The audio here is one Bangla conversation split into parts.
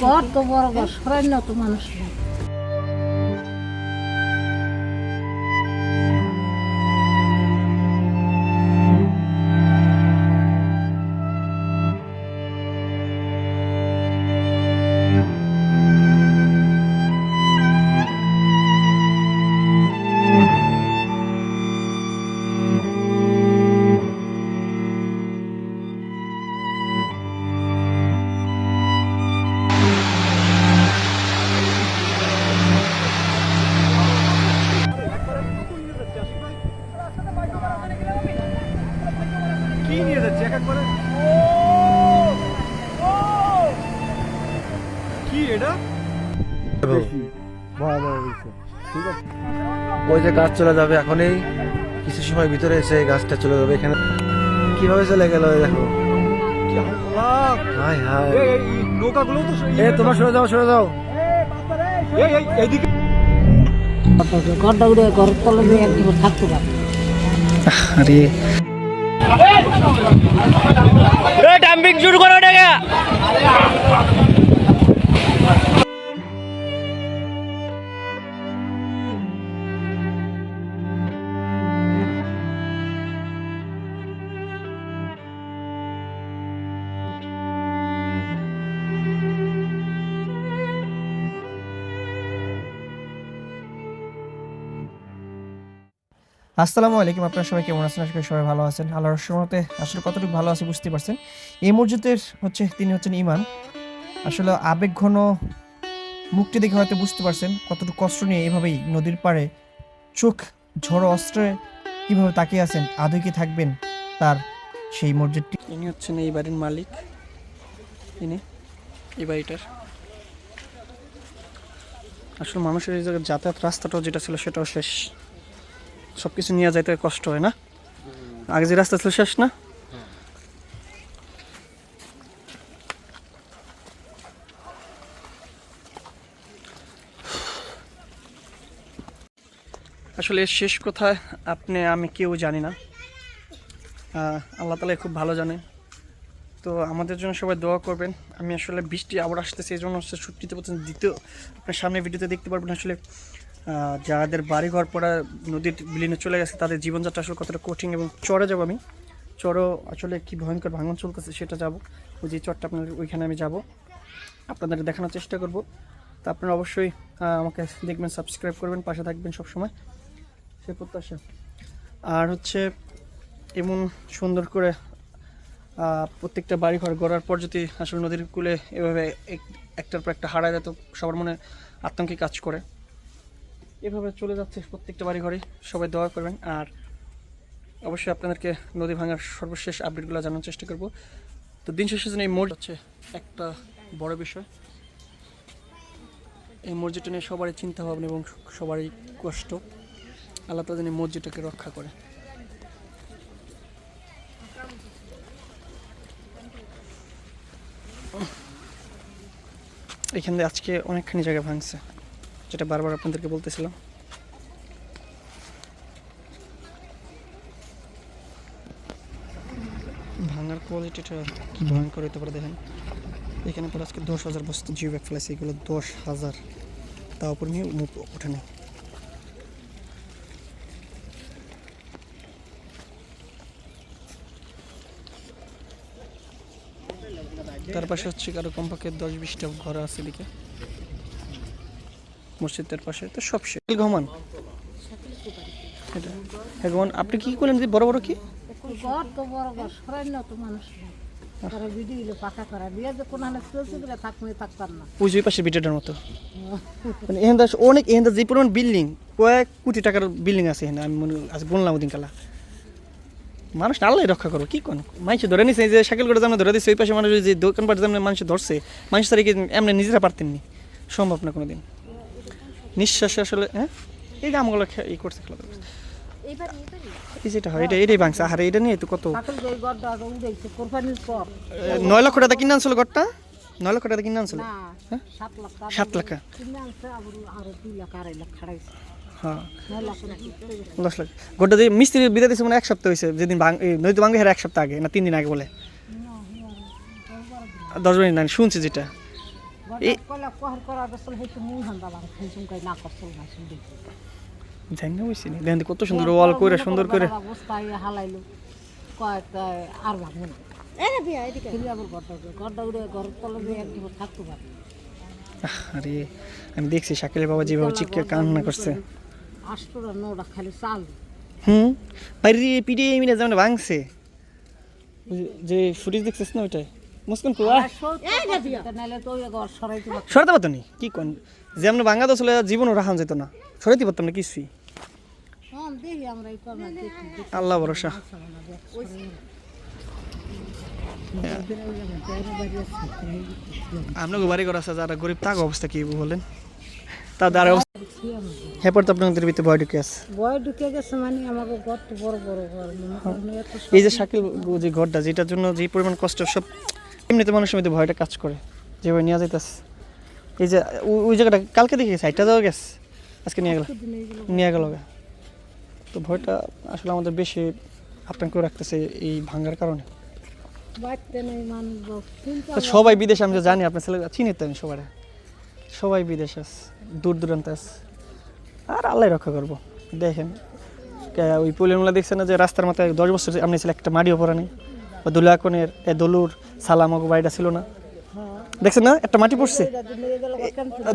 ঘর তো বড় সরাই না তো মানুষ ওই যে গাছ চলে যাবে এখনই। কিছু সময় ভিতরে এসে গাছটা চলে যাবে এখানে। কীভাবে চলে গেল দেখো। কি হাই হাই এই এই এই নৌকাগুলো তো এ তোমরা সরে যাও সরে যাও। এইদিকে আরে। ডাম্পিং শুরু করো। আসসালামু আলাইকুম, আপনারা সবাই কেমন আছেন? আশা করি সবাই ভালো আছেন। আল্লাহর রহমতে আসলে কতটুকু ভালো আছে বুঝতে পারছেন। এই মসজিদের হচ্ছে, তিনি হচ্ছেন ইমান আসলে আবেগ ঘন মুক্তি দেখে হয়তো বুঝতে পারছেন কতটুকু কষ্ট নিয়ে এভাবেই নদীর পাড়ে চোখ ঝড়ো অস্ত্রে কীভাবে তাকিয়ে আছেন, আদৌ কি থাকবেন তার সেই মসজিদটি? ইনি হচ্ছেন এই বাড়ির মালিক। ইনি এই বাড়িটার। আসলে মানুষের এই জায়গায় যাতায়াত রাস্তাটাও যেটা ছিল সেটাও শেষ। সব কিছু নিয়ে যাইতে কষ্ট হয় না। আগে যে রাস্তা ছিল শেষ না। আসলে শেষ কোথায় আপনি, আমি কেউ জানি না। আল্লাহ তালা খুব ভালো জানে। তো আমাদের জন্য সবাই দোয়া করবেন। আমি আসলে বৃষ্টি আবার আসতেছে, এই জন্য হচ্ছে ছুটিতে পর্যন্ত দ্বিতীয়, আপনার সামনে ভিডিওতে দেখতে পারবেন আসলে যাদের বাড়ি ঘর পড়া নদীর বিলীনে চলে গেছে, তাদের জীবনযাত্রা আসলে কতটা কঠিন এবং চরে যাব আমি। চরও আসলে কি ভয়ঙ্কর ভাঙন চলতেছে সেটা যাব। ওই যে চরটা আপনার ওইখানে আমি যাব। আপনাদের দেখানোর চেষ্টা করব। তা আপনারা অবশ্যই আমাকে দেখবেন সাবস্ক্রাইব করবেন, পাশে থাকবেন সবসময়। সে প্রত্যাশা। আর হচ্ছে, এমন সুন্দর করে প্রত্যেকটা বাড়ি ঘর গড়ার পর যদি আসলে নদীর কূলে এভাবে এক- একটার পর একটা হারায় যায় তো সবার মনে আতঙ্কে কাজ করে। এভাবে চলে যাচ্ছে প্রত্যেকটা বাড়ি ঘরে সবাই দোয়া করবেন। আর অবশ্যই আপনাদেরকে নদী ভাঙার সর্বশেষ আপডেটগুলো জানার চেষ্টা করব। তো দিন শেষে যেন এই মোড় হচ্ছে একটা বড় বিষয়। এই মসজিদটা নিয়ে সবারই চিন্তা ভাবনা এবং সবারই কষ্ট। আল্লাহ যেন এই মসজিদটাকে রক্ষা করে। এখান আজকে অনেকখানি জায়গা ভাঙছে। যেটা বারবার আপনাদেরকে বলতেছিলাম। ভাঙার কোয়ালিটিটা কি ভয়ঙ্কর হতে পারে দেখেন। এখানে পরে আজকে দশ হাজার বস্তু জিও ব্যাগ ফেলাইছে এগুলো দশ হাজার। তা উপর নিয়ে মুখ ওঠে তার পাশে হচ্ছে কারও কমপক্ষে দশ বিশটা ঘর আছে এদিকে। মসজিদের পাশে তো সব শেষ। ঘমান? এটা আপনি কি করলেন যে বড় বড় কি? ঘর তো বড় ঘর সরাই না। তো মানুষ মানে অনেক যে পরিমাণ বিল্ডিং কয়েক কোটি টাকার বিল্ডিং আছে এখানে আমি মনে আজ বললাম ওদিন কালা মানুষ আল্লাহ রক্ষা করো কি কোন? মানুষ ধরে নিছে যে সাইকেল করে যেমন ধরে দিচ্ছে ওই পাশে মানুষ যে দোকানপাট যেমন মানুষ ধরছে মানুষ তারা এমনি নিজেরা পারতেননি? সম্ভব না কোনোদিন। নিঃশ্বাসে আসলে হ্যাঁ? এই যে আমগুলো খে- ই করছে খেলা। এই যেটা হয় এটা এটাই ভাঙছে। আর এটা নিয়ে তো কত নয় লক্ষ টাকা কিনে আনছিল ঘরটা নয় লক্ষ টাকা কিনে আনছিল? সাত লাখ টাকা সাত লাখ। হ্যাঁ। দশ লাখ। গোটা যে মিস্ত্রি বিদায় দিয়েছে মানে এক সপ্তাহ হয়েছে যেদিন ভাঙ এই নদীতে ভাঙবে হ্যাঁ এক সপ্তাহ আগে না তিন দিন আগে বলে। দশ বারো দিন শুনছি যেটা। কত সুন্দর ওয়াল করে সুন্দর করে অবস্থায় হালাইলো। কয়েকটা আর ভাঙে না আমি দেখছি শাকিলের বাবা যেভাবে চিৎকে কান্না করছে। আষ্টটা নটা খালি চাল। হুম? বাইরে পিঠে মিলে যেমন ভাঙছে। যে ফুটেজ দেখছিস না ওইটাই মুসকান কুয়া সরাতে পারতো নি। কি কোন যেমন ভাঙা তো চলে জীবনও রাখান যেত না। সরাইতে পারতাম না কিছুই। হ্যাঁ আমরা আল্লাহ ভরসা। আপনাকে বাড়ি করা আছে যারা গরিব তাকে অবস্থা কি বলেন? তাদের অবস্থা হ্যাঁ পর তো আপনাদের ভিতরে ভয় ঢুকে আছে। বয় ঢুকে গেছে মানে আমাকে ঘর তো বড় বড় ঘর। এই যে শাকিল যে ঘরটা যেটার জন্য যে পরিমাণ কষ্ট সব এমনিতে মানুষের মধ্যে ভয়টা কাজ করে যেভাবে নিয়ে যাইতেছে। এই যে ওই- জায়গাটা কালকে দেখে গেছে সাইডটা যাওয়া গেছে, আজকে নিয়ে গেল নিয়ে গেল তো ভয়টা আসলে আমাদের বেশি আতঙ্ক রাখতেছে এই ভাঙ্গার কারণে। মানুষ সবাই বিদেশে, আমি জানি, আপনার ছেলে চিনি তো আমি সবাই সবাই বিদেশ আছে, দূর দূরান্তে আছে। আর আল্লাহ রক্ষা করব। দেখেন ওই পুলিমলা দেখছেন না যে রাস্তার মাথায় দশ বছর আপনি ছিল একটা মাটিও পড়া নেই। দুলাকনের এ দলুর সালাম বাড়িটা ছিল না। দেখছেন না? একটা মাটি পড়ছে।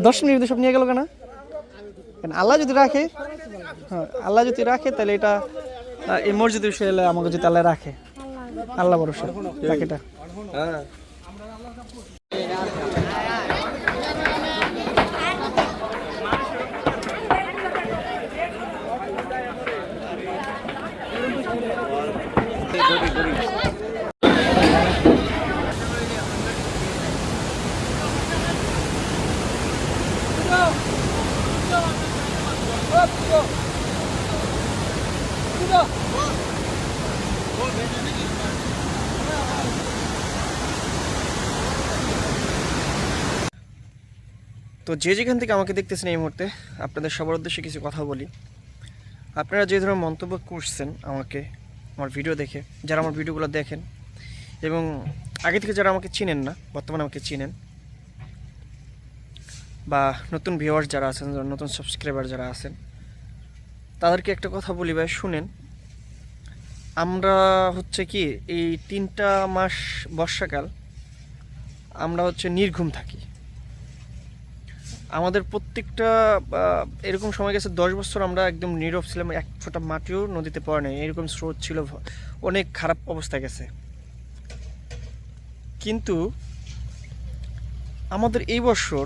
দশ মিনিট সব নিয়ে গেল কেনা? কেন আল্লাহ যদি রাখে হ্যাঁ আল্লাহ যদি রাখে, তাহলে এটা এই মসজিদের বিষয়ে আমাকে যদি আল্লাহ রাখে। আল্লাহ ভরসা, বাকিটা। তো যে যেখান থেকে আমাকে দেখতেছেন এই মুহূর্তে, আপনাদের সবার উদ্দেশ্যে কিছু কথা বলি। আপনারা যে ধরনের মন্তব্য করছেন আমাকে, আমার ভিডিও দেখে, যারা আমার ভিডিওগুলো দেখেন, এবং আগে থেকে যারা আমাকে চিনেন না, বর্তমানে আমাকে চিনেন, বা নতুন ভিউয়ার্স যারা আছেন নতুন সাবস্ক্রাইবার যারা আছেন তাদেরকে একটা কথা বলি ভাই, শুনেন। আমরা হচ্ছে কি, এই তিনটা মাস বর্ষাকাল আমরা হচ্ছে নির্ঘুম থাকি। আমাদের প্রত্যেকটা এরকম সময় গেছে, দশ বছর আমরা একদম নীরব ছিলাম, এক ফোঁটা মাটিও নদীতে পড়ে নাই, এরকম স্রোত ছিল, অনেক খারাপ অবস্থা গেছে। কিন্তু আমাদের এই বছর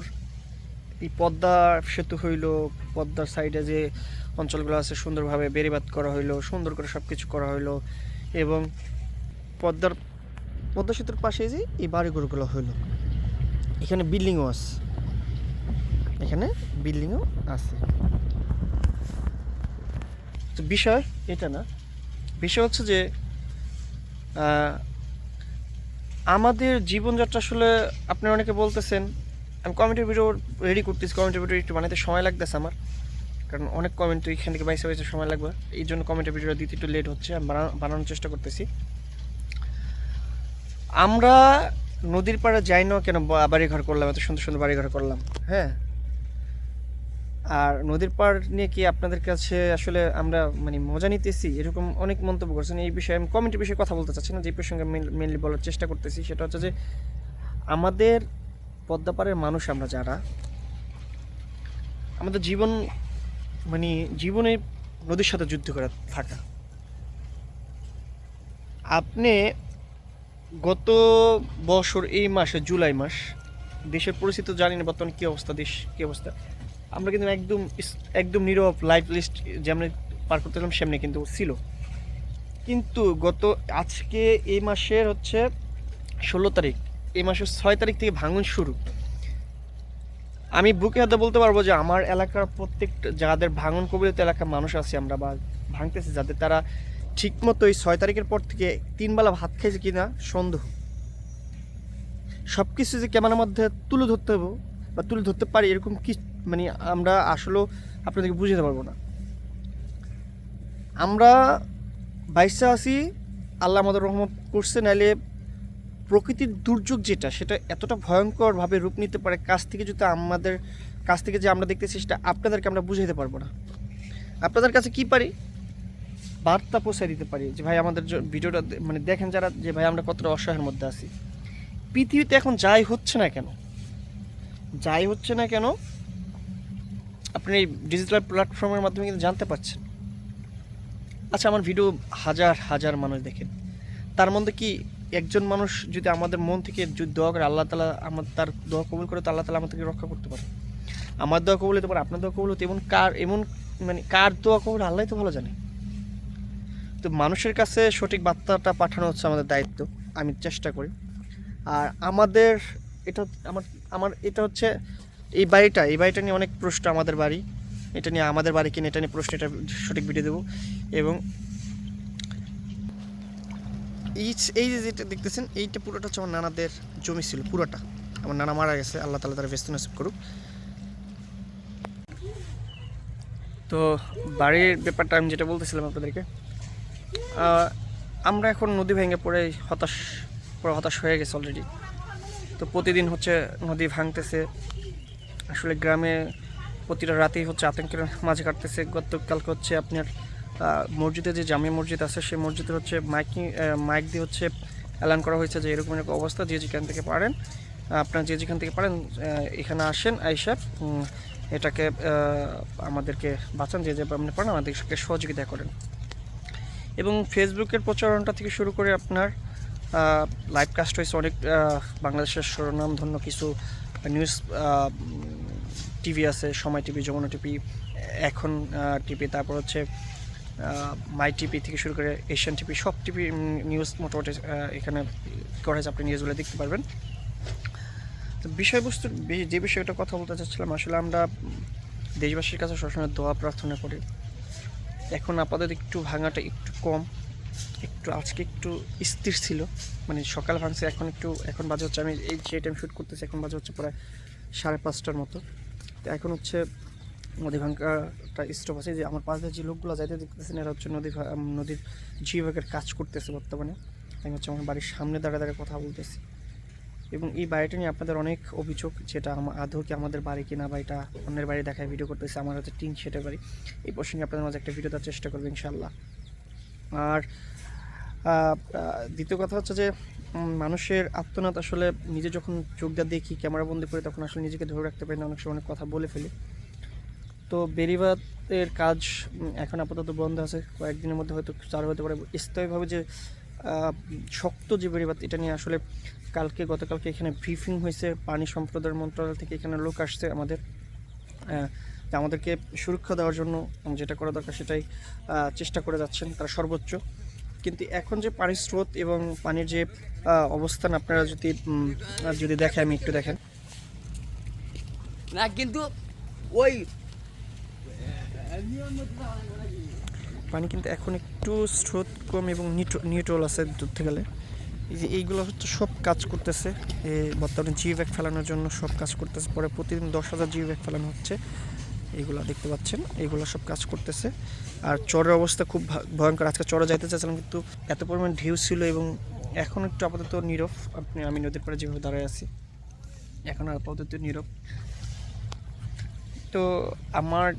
এই পদ্মা সেতু হইল, পদ্মার সাইডে যে অঞ্চলগুলো আছে, সুন্দরভাবে বেড়িবাদ করা হইল, সুন্দর করে সব কিছু করা হইল এবং পদ্মার পদ্মা সেতুর পাশে যে এই বাড়িঘরগুলো হইল, এখানে বিল্ডিংও আছে। এখানে বিল্ডিংও আছে। তো বিষয় এটা না, বিষয় হচ্ছে যে আমাদের জীবনযাত্রা আসলে আপনারা অনেকে বলতেছেন, আমি কমেন্টের ভিডিও রেডি করতেছি, কমেন্টের ভিডিও একটু বানাতে সময় লাগতেছে আমার। কারণ অনেক কমেন্ট এখান থেকে বাইসে বাইসে সময় লাগবে। এই জন্য কমেন্টের ভিডিও দিতে একটু লেট হচ্ছে, আমি বানানোর চেষ্টা করতেছি। আমরা নদীর পাড়ে যাই না কেন? বাড়িঘর করলাম, এত সুন্দর সুন্দর বাড়িঘর করলাম হ্যাঁ? আর নদীর পাড় নিয়ে কি আপনাদের কাছে আসলে আমরা মানে মজা নিতেছি? এরকম অনেক মন্তব্য করছেন। এই বিষয়ে আমি কমেন্টের বিষয়ে কথা বলতে চাচ্ছি না, যে প্রসঙ্গে মেনলি বলার চেষ্টা করতেছি। সেটা হচ্ছে যে, আমাদের পদ্মাপাড়ের মানুষ আমরা যারা, আমাদের জীবন মানে জীবনে নদীর সাথে যুদ্ধ করে, থাকা। আপনি গত বছর এই মাসে, জুলাই মাস, দেশের পরিস্থিতি জানি না, বর্তমানে কী অবস্থা, দেশ কী অবস্থা, আমরা কিন্তু একদম একদম নীরব লাইফ লিস্ট যেমন পার করতেছিলাম সেমনি কিন্তু ছিল। কিন্তু গত, আজকে এই মাসের হচ্ছে ষোলো তারিখ, এই মাসের ছয় তারিখ থেকে ভাঙন শুরু। আমি বুকে হাতে বলতে পারব যে আমার এলাকার প্রত্যেকটা যাদের ভাঙন কবিরত এলাকার মানুষ আছে আমরা বা ভাঙতেছি, যাদের তারা ঠিক মতো এই ছয় তারিখের পর থেকে তিনবেলা ভাত খাইছে কিনা সন্দেহ। সব কিছু যে ক্যামেরার মধ্যে তুলে ধরতে হবে বা তুলে ধরতে পারি এরকম কি মানে আমরা আসলেও আপনাদেরকে বুঝাতে পারব না। আমরা বাইশে আছি, আল্লাহ আমাদের রহমত করছে, নাইলে প্রকৃতির দুর্যোগ যেটা, সেটা এতটা ভয়ঙ্করভাবে রূপ নিতে পারে কাছ থেকে যদি আমাদের, কাছ থেকে যে আমরা দেখতেছি সেটা আপনাদেরকে আমরা বুঝাইতে পারব না। আপনাদের কাছে কি পারি? বার্তা পৌঁছে দিতে পারি যে ভাই আমাদের ভিডিওটা মানে দেখেন যারা যে ভাই আমরা কতটা অসহায়ের মধ্যে আছি। পৃথিবীতে এখন যাই হচ্ছে না কেন? যাই হচ্ছে না কেন? আপনি এই ডিজিটাল প্ল্যাটফর্মের মাধ্যমে কিন্তু জানতে পারছেন। আচ্ছা আমার ভিডিও হাজার হাজার মানুষ দেখেন। তার মধ্যে কি একজন মানুষ যদি আমাদের মন থেকে যদি দোয়া করে, আল্লাহ তালা আমার, তার দোয়া কবুল করে, তো আল্লাহ তালা আমাদেরকে রক্ষা করতে পারে। আমার দোয়া কবুল হতে পারে, আপনার দোয়া কবুল হতে এমন কার, এমন মানে কার দোয়া কবুল আল্লাহ তো ভালো জানে। তো মানুষের কাছে সঠিক বার্তাটা পাঠানো হচ্ছে আমাদের দায়িত্ব, আমি চেষ্টা করি। আর আমাদের, এটা আমার আমার, এটা হচ্ছে, এই বাড়িটা এই বাড়িটা নিয়ে অনেক প্রশ্ন আমাদের বাড়ি। এটা নিয়ে আমাদের বাড়ি কিনে, এটা নিয়ে প্রশ্ন, এটা সঠিক ভিডিও দেবো। এবং এই এই যে যেটা দেখতেছেন, এইটা পুরোটা হচ্ছে আমার নানাদের জমি ছিল, পুরোটা। আমার নানা মারা গেছে, আল্লাহ তালা তারা ব্যস্ত নসিব করুক। তো বাড়ির ব্যাপারটা আমি যেটা বলতেছিলাম আপনাদেরকে আমরা এখন নদী ভেঙে পড়ে হতাশ, পুরো হতাশ হয়ে গেছে অলরেডি তো প্রতিদিন হচ্ছে নদী ভাঙতেছে। আসলে গ্রামে প্রতিটা রাতেই হচ্ছে আতঙ্কের মাঝে কাটতেছে। গতকালকে হচ্ছে আপনার মসজিদে যে জামি মসজিদ আছে, সেই মসজিদে হচ্ছে মাইকিং মাইক দিয়ে হচ্ছে অ্যালান করা হয়েছে যে এরকম এরকম অবস্থা, যে যেখান থেকে পারেন, আপনার যে যেখান থেকে পারেন এখানে আসেন, আইসা এটাকে আমাদেরকে বাঁচান, যে যে আপনি পারেন, আমাদেরকে সহযোগিতা করেন। এবং ফেসবুকের প্রচারণটা থেকে শুরু করে আপনার লাইভ কাস্ট হয়েছে অনেক বাংলাদেশের স্বনামধন্য কিছু নিউজ টিভি আছে, Somoy TV, Jamuna TV, Ekhon TV, তারপর হচ্ছে মাই টিভি থেকে শুরু করে এশিয়ান টিভি সব টিভি নিউজ মোটামুটি এখানে করা হয়েছে। আপনি নিউজগুলো দেখতে পারবেন। তো বিষয়বস্তু যে বিষয়টা কথা বলতে চাচ্ছিলাম, আসলে আমরা দেশবাসীর কাছে সবসময় দোয়া, প্রার্থনা করি। এখন আপাতত একটু ভাঙাটা একটু কম। একটু আজকে একটু স্থির ছিল। মানে সকাল ভাঙছে, এখন একটু, এখন বাজে হচ্ছে, আমি এই যে টাইম শ্যুট করতেছি, এখন বাজে হচ্ছে প্রায় সাড়ে পাঁচটার মতো। তো এখন হচ্ছে নদী ভাঙাটা স্টপ আছে। যে আমার পাশ দিয়ে যে লোকগুলো যাইতে দেখতেছেন, এরা হচ্ছে নদী নদীর জীবকের কাজ করতেছে বর্তমানে। আমি হচ্ছে আমার বাড়ির সামনে দাঁড়া দাঁড়িয়ে কথা বলতেছি। এবং এই বাড়িটা নিয়ে আপনাদের অনেক অভিযোগ, যেটা আদৌ কি আমাদের বাড়ি কিনা বা এটা অন্যের বাড়ি দেখায় ভিডিও করতেছে, আমার হচ্ছে টিন সেটের বাড়ি। এই প্রসঙ্গে আপনাদের মাঝে একটা ভিডিও দেওয়ার চেষ্টা করব ইনশাল্লাহ আর দ্বিতীয় কথা হচ্ছে যে মানুষের আত্মনাদ আসলে নিজে যখন দিয়ে দেখি, ক্যামেরা বন্দি করি, তখন আসলে নিজেকে ধরে রাখতে পারি না, অনেক সময় অনেক কথা বলে ফেলি। তো বেরিবাতের কাজ এখন আপাতত বন্ধ আছে। কয়েকদিনের মধ্যে হয়তো চালু হতে পারে। স্থায়ীভাবে যে শক্ত যে বেরিবাত এটা নিয়ে আসলে কালকে, গতকালকে এখানে ব্রিফিং হয়েছে। পানি সম্প্রদায়ের মন্ত্রণালয় থেকে এখানে লোক আসছে আমাদের। আমাদেরকে সুরক্ষা দেওয়ার জন্য যেটা করা দরকার সেটাই চেষ্টা করে যাচ্ছেন তারা সর্বোচ্চ। কিন্তু এখন যে পানির স্রোত এবং পানির যে অবস্থান, আপনারা যদি যদি দেখে আমি একটু দেখেন। না, কিন্তু ওই পানি কিন্তু এখন একটু স্রোত কম এবং নিউট্রল আছে ধরতে গেলে। এই যে এইগুলো হচ্ছে সব কাজ করতেছে। বর্তমানে জিও ব্যাগ ফেলানোর জন্য সব কাজ করতেছে। পরে প্রতিদিন দশ হাজার জিও ব্যাগ ফেলানো হচ্ছে। এইগুলো দেখতে পাচ্ছেন। এইগুলো সব কাজ করতেছে। আর চরের অবস্থা খুব ভয়ঙ্কর। আজকে চরে যাইতে চাচ্ছিলাম কিন্তু এত পরিমাণ ঢেউ ছিল এবং এখন একটু আপাতত নীরব। আপনি আমি নদীর পাড়ে যেভাবে দাঁড়ায় আছি, এখন আপাতত নীরব। তো আমার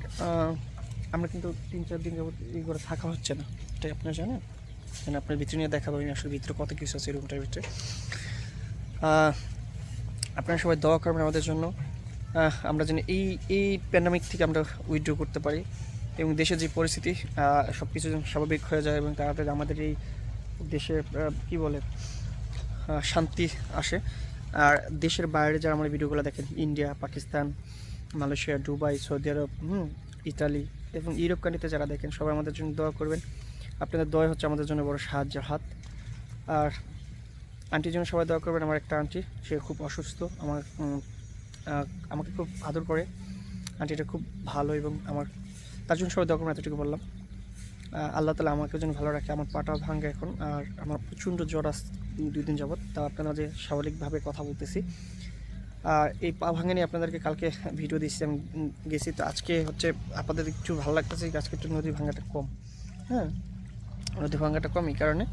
আমরা কিন্তু তিন চার দিন যাবত এই করে থাকা হচ্ছে না। এটাই আপনারা জানেন। মানে আপনার ভিতরে নিয়ে দেখাবো আমি আসলে ভিতরে কত কিছু আছে রুমটার ভিতরে। আপনারা সবাই দোয়া করবেন আমাদের জন্য। আমরা যেন এই এই প্যান্ডামিক থেকে আমরা উইথড্র করতে পারি এবং দেশের যে পরিস্থিতি সব কিছু যেন স্বাভাবিক হয়ে যায় এবং তাড়াতাড়ি আমাদের এই দেশে কি বলে শান্তি আসে। আর দেশের বাইরে যারা আমরা ভিডিওগুলো দেখেন, India, Pakistan, Malaysia, Dubai, Saudi Arab Italy এবং ইউরোপ কান্ট্রিতে যারা দেখেন, সবাই আমাদের জন্য দোয়া করবেন। আপনাদের দোয়া হচ্ছে আমাদের জন্য বড় সাহায্যের হাত। আর আন্টির জন্য সবাই দোয়া করবেন, আমার একটা আন্টি, সে খুব অসুস্থ, আমার আমাকে খুব আদর করে। আন্টিটা খুব ভালো এবং আমার, তার জন্য সবাই দোয়া করবেন, এতটুকু বললাম। আল্লাহ তালা আমাকে যেন ভালো রাখে, আমার পাটা ভাঙে এখন, আর আমার প্রচণ্ড জ্বর আস দুই দিন যাবৎ। তা আপনারা যে স্বাভাবিকভাবে কথা বলতেছি এই পা ভাঙে নিয়ে আপনাদেরকে কালকে ভিডিও দিয়েছি আমি গেছি। তো আজকে হচ্ছে আপনাদের একটু ভালো লাগতেছে আজকে একটু নদী ভাঙাটা কম। হ্যাঁ নদী ভাঙাটা কম এই কারণে।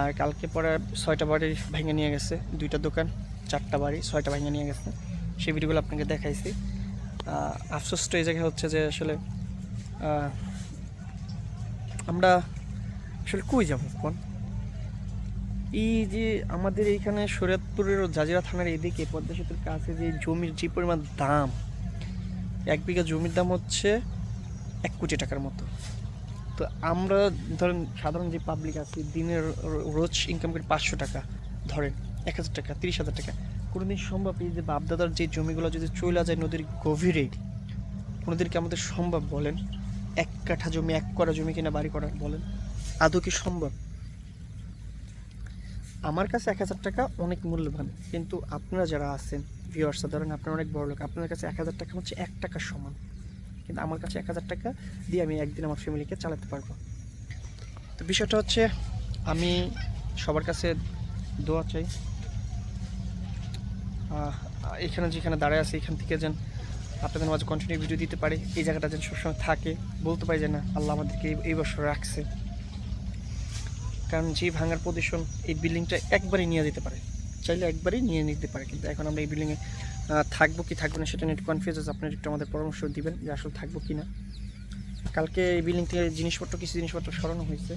আর কালকে পরে ছয়টা বাড়ি ভেঙে নিয়ে গেছে দুইটা দোকান চারটা বাড়ি ছয়টা ভেঙে নিয়ে গেছে। সেই ভিডিওগুলো আপনাকে দেখাইছি। আহ, আফসোসটা এই জায়গায় হচ্ছে যে আসলে আমরা আসলে কই যাব কোন? এই যে আমাদের এইখানে শরীয়তপুরের জাজিরা থানার এদিকে পদ্মা সেতুর কাছে যে জমির যে পরিমাণ দাম, এক বিঘা জমির দাম হচ্ছে এক কোটি টাকার মতো। তো আমরা ধরেন সাধারণ যে পাবলিক আছে দিনের রোজ ইনকাম করি পাঁচশো টাকা, ধরেন এক হাজার টাকা, তিরিশ হাজার টাকা। কোনোদিন সম্ভব এই যে বাপদাদার যে জমিগুলো যদি চলে যায় নদীর গভীরে, কোনোদিন কি আমাদের সম্ভব বলেন? এক কাঠা জমি, এক করা জমি কিনা বাড়ি করা বলেন? আদৌ কি সম্ভব? আমার কাছে এক হাজার টাকা অনেক মূল্যবান, কিন্তু আপনারা যারা আছেন ভিউয়ার্সরা ধরেন আপনারা অনেক বড় লোক আপনাদের কাছে এক হাজার টাকা হচ্ছে এক টাকার সমান। কিন্তু আমার কাছে এক হাজার টাকা দিয়ে আমি একদিন আমার ফ্যামিলিকে চালাতে পারব। তো বিষয়টা হচ্ছে, আমি সবার কাছে দোয়া চাই। এখানে যেখানে দাঁড়ায় আছে, এখান থেকে যেন আপনাদের মাঝে কন্টিনিউ ভিডিও দিতে পারে। এই জায়গাটা যেন সবসময় থাকে। বলতে পারি যে না, আল্লাহ আমাদেরকে এই বছর রাখছে। কারণ যে ভাঙার পজিশন এই বিল্ডিংটা একবারই নিয়ে যেতে পারে। চাইলে একবারই নিয়ে নিতে পারে, কিন্তু এখন আমরা এই বিল্ডিংয়ে থাকব কি থাকব না সেটা নিয়ে একটু কনফিউজ আছে আপনারা একটু আমাদের পরামর্শ দিবেন যে আসলে থাকব কি না। কালকে এই বিল্ডিং থেকে জিনিসপত্র, কিছু জিনিসপত্র সরানো হয়েছে।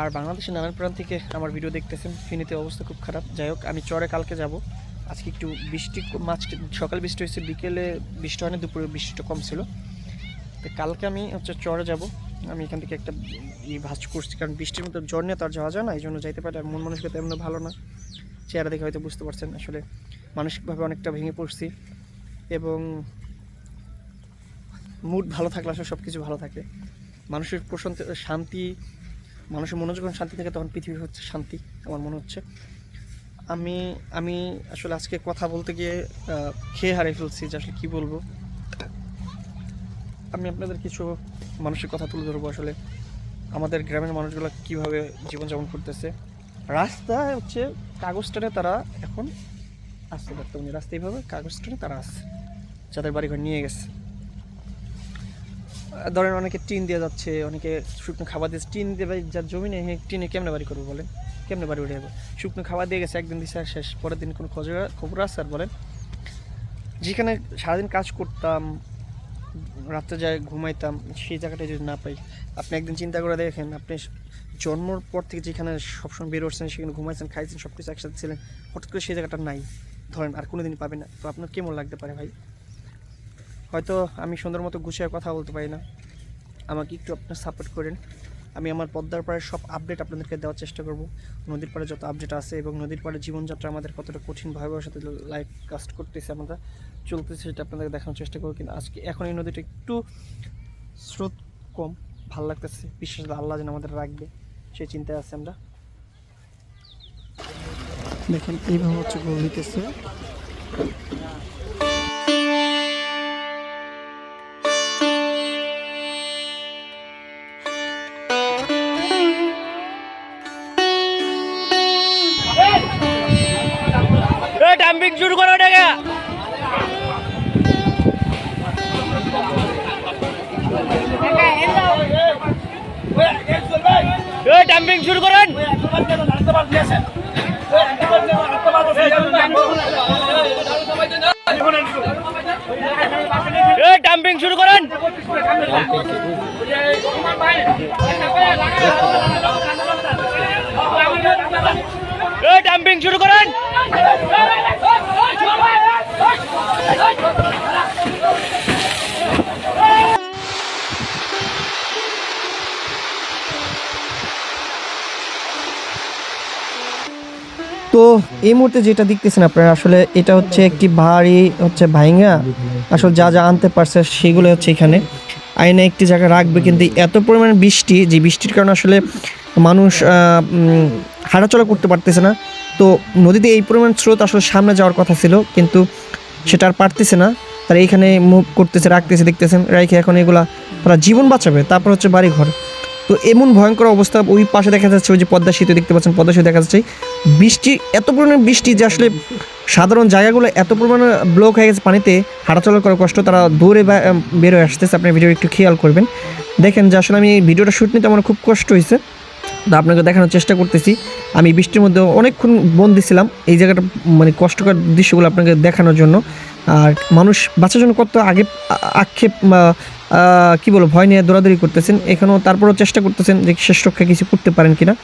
আর বাংলাদেশের নানান প্রান্ত থেকে আমার ভিডিও দেখতেছেন, ফিনিতে অবস্থা খুব খারাপ। যাই হোক, আমি চরে কালকে যাব। আজকে একটু বৃষ্টি মাছ সকাল বৃষ্টি হয়েছে, বিকেলে বৃষ্টি হয় হয়নি, দুপুরে বৃষ্টিটা কম ছিল। তো কালকে আমি হচ্ছে চরে যাব। আমি এখান থেকে একটা ই ভাজ করছি। কারণ বৃষ্টির মতো জ্বর নিয়ে তো আর যাওয়া যায় না, এই জন্য যাইতে পারি। আর মন মানসিকতা এমন ভালো না। চেহারা দেখে হয়তো বুঝতে পারছেন আসলে মানসিকভাবে অনেকটা ভেঙে পড়ছি এবং মুড ভালো থাকলে আসলে সব কিছু ভালো থাকে। মানুষের প্রশান্তি, শান্তি, মানুষের মনে যখন শান্তি থাকে তখন পৃথিবী হচ্ছে শান্তি, আমার মনে হচ্ছে। আমি আমি আসলে আজকে কথা বলতে গিয়ে খেয়ে হারিয়ে ফেলছি যে আসলে কী বলব। আমি আপনাদের কিছু মানুষের কথা তুলে ধরবো আসলে আমাদের গ্রামের মানুষগুলো কীভাবে জীবনযাপন করতেছে। রাস্তা হচ্ছে কাগজ টেনে তারা এখন আসতে আসছে বর্তমানে রাস্তা এইভাবে কাগজ টেনে তারা আসছে যাদের বাড়িঘর নিয়ে গেছে। ধরেন অনেকে টিন দিয়ে যাচ্ছে, অনেকে শুকনো খাবার দিয়েছে। টিন দিয়ে যার জমি নেই টিনে কেমনে বাড়ি করব বলেন? কেমনে বাড়ি উঠে শুকনো খাবার দিয়ে গেছে, একদিন দিছে আর শেষ। পরের দিন কোনো খবর খবর আছে আর বলেন? যেখানে সারাদিন কাজ করতাম রাত্রে যায় ঘুমাইতাম, সেই জায়গাটা যদি না পাই, আপনি একদিন চিন্তা করে দেখেন, আপনি জন্মর পর থেকে যেখানে সবসময় বের হচ্ছেন, সেখানে ঘুমাইছেন, খাইছেন সব কিছু একসাথে ছিলেন, হঠাৎ করে সেই জায়গাটা নাই। ধরেন আর কোনো দিন পাবেন না। তো আপনার কেমন লাগতে পারে ভাই? হয়তো আমি সুন্দর মতো গুছিয়ে কথা বলতে পারি না। আমাকে একটু আপনার সাপোর্ট করেন। আমি আমার পদ্মার পাড়ের সব আপডেট আপনাদেরকে দেওয়ার চেষ্টা করব। নদীর পাড়ে যত আপডেট আছে এবং নদীর পাড়ে জীবনযাত্রা আমাদের কতটা কঠিন ভয়াবহের সাথে লাইফ কাস্ট করতেছে আমরা চলতেছে সেটা আপনাদের দেখানোর চেষ্টা করব, কিন্তু আজকে এখন এই নদীটা একটু স্রোত কম, ভালো লাগতেছে। বিশ্বাস আল্লাহ যেন আমাদের রাখবে, সেই চিন্তায় আছে আমরা। দেখেন, এইভাবে হচ্ছে গোল ডাম্পিং শুরু করেন ডাম্পিং শুরু করেন তো এই মুহূর্তে যেটা দেখতেছেন আপনারা, আসলে এটা হচ্ছে একটি ভারী হচ্ছে ভাইঙ্গা। আসলে যা যা আনতে পারছে সেগুলো হচ্ছে এখানে। আইনে একটি জায়গায় রাখবে, কিন্তু এত পরিমাণ বৃষ্টি, যে বৃষ্টির কারণে আসলে মানুষ হাঁটাচলা করতে পারতেছে না। তো নদীতে এই পরিমাণ স্রোত আসলে সামনে যাওয়ার কথা ছিল, কিন্তু সেটা আর পারতেছে না। তারা এইখানে মুভ করতেছে, রাখতেছে, দেখতেছেন, রাইখে এখন এগুলা তারা জীবন বাঁচাবে। তারপর হচ্ছে বাড়ি ঘর তো এমন ভয়ঙ্কর অবস্থা ওই পাশে দেখা যাচ্ছে ওই যে পদ্মা সেতু দেখতে পাচ্ছেন পদ্মা সেতু দেখা যাচ্ছে। বৃষ্টি এত পরিমাণে বৃষ্টি যে আসলে সাধারণ জায়গাগুলো এত পরিমাণে ব্লক হয়ে গেছে পানিতে হাঁটাচলা করা কষ্ট তারা দৌড়ে বা- আম, বের হয়ে আসতেছে। আপনার ভিডিও একটু খেয়াল করবেন। দেখেন যে আসলে আমি ভিডিওটা শ্যুট নিতে আমার খুব কষ্ট হয়েছে। তো আপনাকে দেখানোর চেষ্টা করতেছি। আমি বৃষ্টির মধ্যে অনেকক্ষণ বন্দি ছিলাম। এই জায়গাটা মানে কষ্টকর দৃশ্যগুলো আপনাকে দেখানোর জন্য। আর মানুষ বাঁচার জন্য কত আগে আক্ষেপ কি বলব, ভয় নিয়ে দৌড়াদৌড়ি করতেছেন, এখানেও তারপরেও চেষ্টা করতেছেন যে শেষ রক্ষা কিছু করতে পারেন কিনা।